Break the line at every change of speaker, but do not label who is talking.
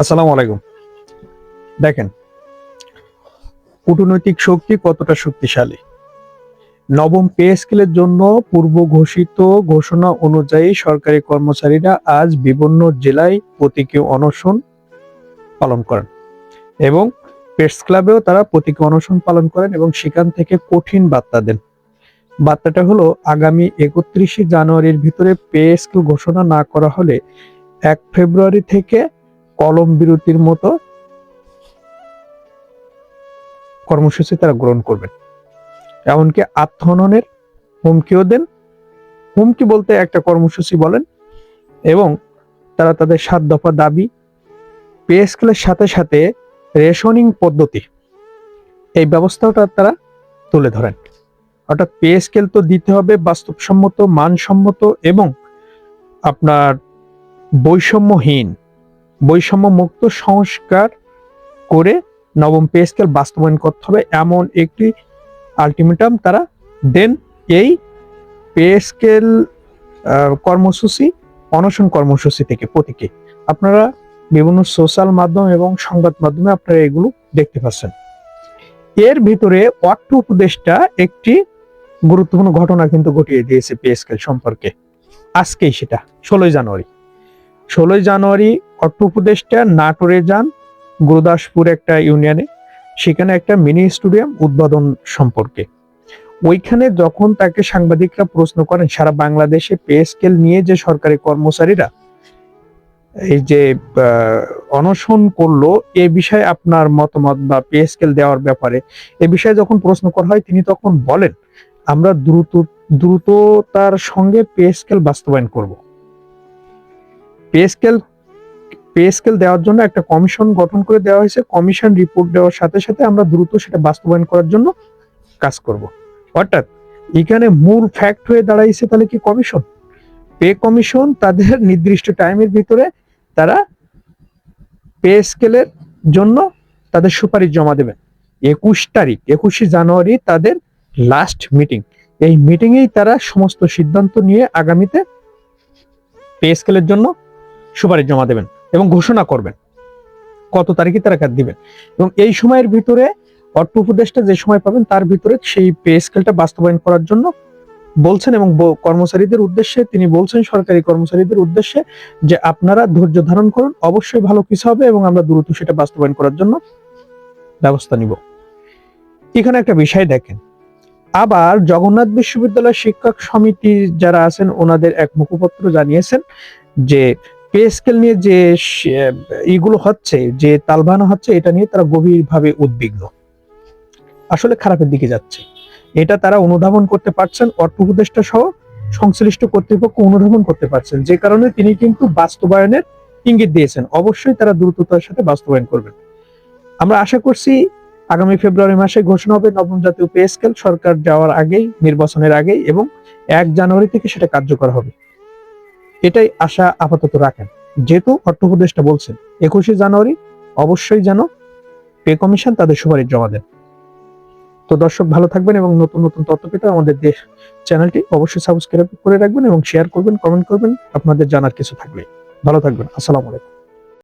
আসসালামু আলাইকুম। দেখেন, কূটনৈতিক শক্তি কতটা শক্তিশালী? নবম পে স্কেলের জন্য পূর্ব ঘোষিত ঘোষণা অনুযায়ী সরকারি কর্মচারীরা আজ বিভিন্ন জেলায় প্রতীকী অনশন পালন করেন এবং প্রেস ক্লাবেও তারা প্রতীকী অনশন পালন করেন এবং সেখান থেকে কঠিন বার্তা দেন। বার্তাটা হলো, আগামী একত্রিশে জানুয়ারির ভিতরে পে স্কেল ঘোষণা না করা হলে এক ফেব্রুয়ারি থেকে কলম বিরতির মতো কর্মসূচি তারা গ্রহণ করবেন। এমনকি আত্মহননের হুমকিও দেন। হুমকি বলতে একটা কর্মসূচি বলেন এবং তারা তাদের সাত দফা দাবি, পে স্কেলের সাথে সাথে রেশনিং পদ্ধতি, এই ব্যবস্থাটা তারা তুলে ধরেন। অর্থাৎ পে স্কেল তো দিতে হবে, বাস্তবসম্মত, মানসম্মত এবং আপনার বৈষম্যহীন। বৈষম্য মুক্ত সংস্কার করে নবম পে স্কেল বাস্তবায়ন করতে হবে, এমন একটি আলটিমেটাম তারা দেন। এই পে স্কেল কর্মসূচি, অনশন কর্মসূচি থেকে প্রতীকে। আপনারা বিভিন্ন সোশ্যাল মাধ্যম এবং সংবাদ মাধ্যমে আপনারা এগুলো দেখতে পাচ্ছেন। এর ভিতরে অর্থ উপদেষ্টা একটি গুরুত্বপূর্ণ ঘটনা কিন্তু ঘটিয়ে দিয়েছে পে স্কেল সম্পর্কে। আজকেই সেটা, ষোলোই জানুয়ারি। ষোলোই জানুয়ারি অর্থ উপদেষ্টা নাটোরে যান, গুরুদাসপুর একটা ইউনিয়নে। সেখানে একটা মিনি স্টেডিয়াম উদ্বোধন সম্পর্কে। ওইখানে যখন তাকে সাংবাদিকরা প্রশ্ন করেন, সারা বাংলাদেশে পে স্কেল নিয়ে যে সরকারি কর্মচারীরা এই যে অনশন করল, এ বিষয়ে আপনার মতামত বা পে স্কেল দেওয়ার ব্যাপারে, এ বিষয়ে যখন প্রশ্ন করা হয়, তিনি তখন বলেন, আমরা দ্রুত, দ্রুততার সঙ্গে পে স্কেল বাস্তবায়ন করব। পে স্কেল পে স্কেল দেওয়ার জন্য একটা কমিশন গঠন করে দেওয়া হয়েছে। কমিশন রিপোর্ট দেওয়ার সাথে সাথে আমরা দ্রুত সেটা বাস্তবায়ন করার জন্য কাজ করব। অর্থাৎ এখানে মূল ফ্যাক্ট হয়ে দাঁড়াইছে তাহলে কি কমিশন পে কমিশন তাদের নির্দিষ্ট টাইমের ভিতরে তারা পে স্কেলের জন্য তাদের সুপারিশ জমা দেবেন একুশ তারিখ, একুশে জানুয়ারি তাদের লাস্ট মিটিং এই মিটিংয়েই তারা সমস্ত সিদ্ধান্ত নিয়ে আগামীতে পে স্কেলের জন্য সুপারিশ জমা দেবেন। ঘোষণা করবেন। কত তারিখে তারা কাজ দিবেন। এবং এই সময়ের ভিতরে অর্থ উপদেষ্টা যে সময় পাবেন তার ভিতরে সেই পে স্কেলটা বাস্তবায়ন করার জন্য বলছেন এবং কর্মচারীদের উদ্দেশ্যে তিনি বলছেন, সরকারি কর্মচারীদের উদ্দেশ্যে যে আপনারা ধৈর্য ধারণ করুন, অবশ্যই ভালো কিছু হবে এবং আমরা দ্রুত সেটা বাস্তবায়ন করার জন্য ব্যবস্থা নিব। এখানে একটা বিষয় দেখেন। আবার জগন্নাথ বিশ্ববিদ্যালয় শিক্ষক সমিতি যারা আছেন, ওনাদের এক মুখপত্র জানিয়েছেন যে পে স্কেল নিয়ে যে ইগুলো হচ্ছে, যে তালবানা হচ্ছে, এটা নিয়ে তারা গভীরভাবে উদ্বিগ্ন। আসলে খারাপের দিকে যাচ্ছে। এটা তারা অনুধাবন করতে পারছেন, অর্থ উপদেষ্টা সহ সংশ্লিষ্ট কর্তৃপক্ষ অনুধাবন করতে পারছেন। যে কারণে তিনি কিন্তু বাস্তবায়নের ইঙ্গিত দিয়েছেন। অবশ্যই তারা দ্রুততার সাথে বাস্তবায়ন করবেন। আমরা আশা করছি, আগামী ফেব্রুয়ারি মাসে ঘোষণা হবে নবম জাতীয় পে স্কেল সরকার যাওয়ার আগেই, নির্বাচনের আগেই এবং এক জানুয়ারি থেকে সেটা কার্যকর হবে। এটাই আশা আপাতত রাখেন। যেহেতু অর্থ উপদেষ্টা বলছেন, একুশে জানুয়ারি অবশ্যই যেন পে কমিশন তাদের সুপারিশ জমা দেন। তো দর্শক, ভালো থাকবেন এবং নতুন নতুন তথ্য পেতে আমাদের দেশ চ্যানেলটি অবশ্যই সাবস্ক্রাইব করে রাখবেন এবং শেয়ার করবেন কমেন্ট করবেন, আপনাদের জানার কিছু থাকলে। ভালো থাকবেন, আসসালামু আলাইকুম।